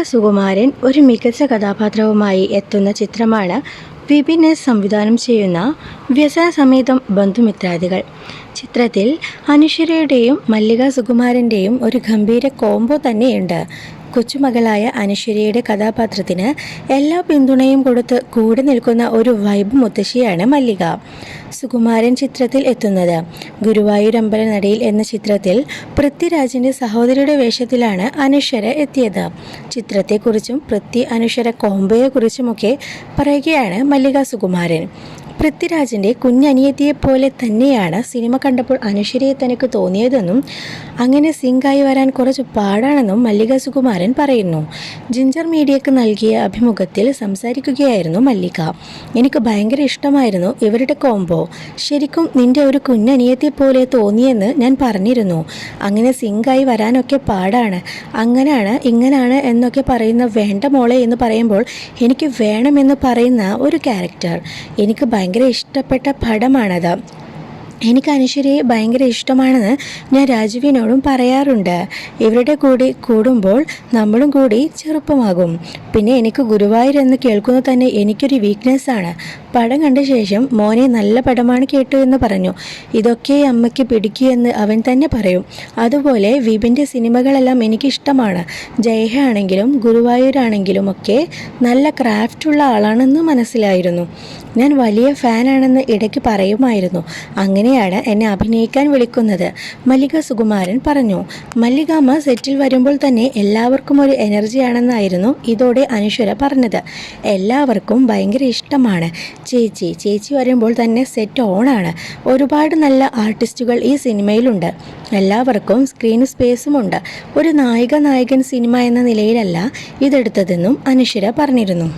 സുകുമാരൻ ഒരു മികച്ച കഥാപാത്രവുമായി എത്തുന്ന ചിത്രമാണ് വിപിൻ എസ് സംവിധാനം ചെയ്യുന്ന വ്യസന സമേതം ബന്ധുമിത്രാദികൾ. ചിത്രത്തിൽ അനുശ്വരയുടെയും മല്ലിക സുകുമാരന്റെയും ഒരു ഗംഭീര കോംബോ തന്നെയുണ്ട്. കൊച്ചുമകളായ അനശ്വരയുടെ കഥാപാത്രത്തിന് എല്ലാ പിന്തുണയും കൊടുത്ത് കൂടെ നിൽക്കുന്ന ഒരു വൈബ് മുത്തശ്ശിയാണ് മല്ലിക. സുകുമാരൻ ചിത്രത്തിൽ എത്തുന്നത്. ഗുരുവായൂർ അമ്പല നടയിൽ എന്ന ചിത്രത്തിൽ പൃഥ്വിരാജിന്റെ സഹോദരിയുടെ വേഷത്തിലാണ് അനശ്വര എത്തിയത്. ചിത്രത്തെക്കുറിച്ചും പൃഥ്വി അനശ്വര കോംബോയെക്കുറിച്ചുമൊക്കെ പറയുകയാണ് മല്ലിക സുകുമാരൻ. പൃഥ്വിരാജിന്റെ കുഞ്ഞനിയത്തിയെ പോലെ തന്നെയാണ് സിനിമ കണ്ടപ്പോൾ അനുശ്വരിയെ തനിക്ക് തോന്നിയതെന്നും അങ്ങനെ സിങ്കായി വരാൻ കുറച്ച് പാടാണെന്നും മല്ലിക സുകുമാരൻ പറയുന്നു. ജിഞ്ചർ മീഡിയക്ക് നൽകിയ അഭിമുഖത്തിൽ സംസാരിക്കുകയായിരുന്നു മല്ലിക. എനിക്ക് ഭയങ്കര ഇഷ്ടമായിരുന്നു ഇവരുടെ കോംബോ. ശരിക്കും നിന്റെ ഒരു കുഞ്ഞനിയത്തെ പോലെ തോന്നിയെന്ന് ഞാൻ പറഞ്ഞിരുന്നു. അങ്ങനെ സിങ്കായി വരാനൊക്കെ പാടാണ്. അങ്ങനെയാണ് ഇങ്ങനെയാണ് എന്നൊക്കെ പറയുന്ന വേണ്ട മോളെ എന്ന് പറയുമ്പോൾ എനിക്ക് വേണമെന്ന് പറയുന്ന ഒരു ക്യാരക്ടർ. എനിക്ക് ഭയങ്കര ഇഷ്ടപ്പെട്ട പടമാണത്. എനിക്ക് അനശ്വരയെ ഭയങ്കര ഇഷ്ടമാണെന്ന് ഞാൻ രാജുവിനോടും പറയാറുണ്ട്. ഇവരുടെ കൂടി കൂടുമ്പോൾ നമ്മളും കൂടി ചെറുപ്പമാകും. പിന്നെ എനിക്ക് ഗുരുവായൂർ എന്ന് കേൾക്കുന്നത് തന്നെ എനിക്കൊരു വീക്ക്നെസ് ആണ്. പടം കണ്ട ശേഷം മോനെ നല്ല പടമാണ് കേട്ടു എന്ന് പറഞ്ഞു. ഇതൊക്കെ അമ്മയ്ക്ക് പിടിക്കൂ എന്ന് അവൻ തന്നെ പറയും. അതുപോലെ വിപിന്റെ സിനിമകളെല്ലാം എനിക്കിഷ്ടമാണ് ജയഹ ആണെങ്കിലും ഗുരുവായൂരാണെങ്കിലും ഒക്കെ നല്ല ക്രാഫ്റ്റ് ഉള്ള ആളാണെന്ന് മനസ്സിലായിരുന്നു. ഞാൻ വലിയ ഫാനാണെന്ന് ഇടയ്ക്ക് പറയുമായിരുന്നു. അങ്ങനെയാണ് എന്നെ അഭിനയിക്കാൻ വിളിക്കുന്നത്. മല്ലിക സുകുമാരൻ പറഞ്ഞു മല്ലികാമ്മ സെറ്റിൽ വരുമ്പോൾ തന്നെ എല്ലാവർക്കും ഒരു എനർജിയാണെന്നായിരുന്നു ഇതോടെ അനശ്വര പറഞ്ഞത്. എല്ലാവർക്കും ഭയങ്കര ഇഷ്ടമാണ്. ചേച്ചി ചേച്ചി വരുമ്പോൾ തന്നെ സെറ്റ് ഓണാണ് ഒരുപാട് നല്ല ആർട്ടിസ്റ്റുകൾ ഈ സിനിമയിലുണ്ട്. എല്ലാവർക്കും സ്ക്രീൻ സ്പേസുമുണ്ട് ഒരു നായിക നായകൻ സിനിമ എന്ന നിലയിലല്ല ഇതെടുത്തതെന്നും അനശ്വര പറഞ്ഞിരുന്നു.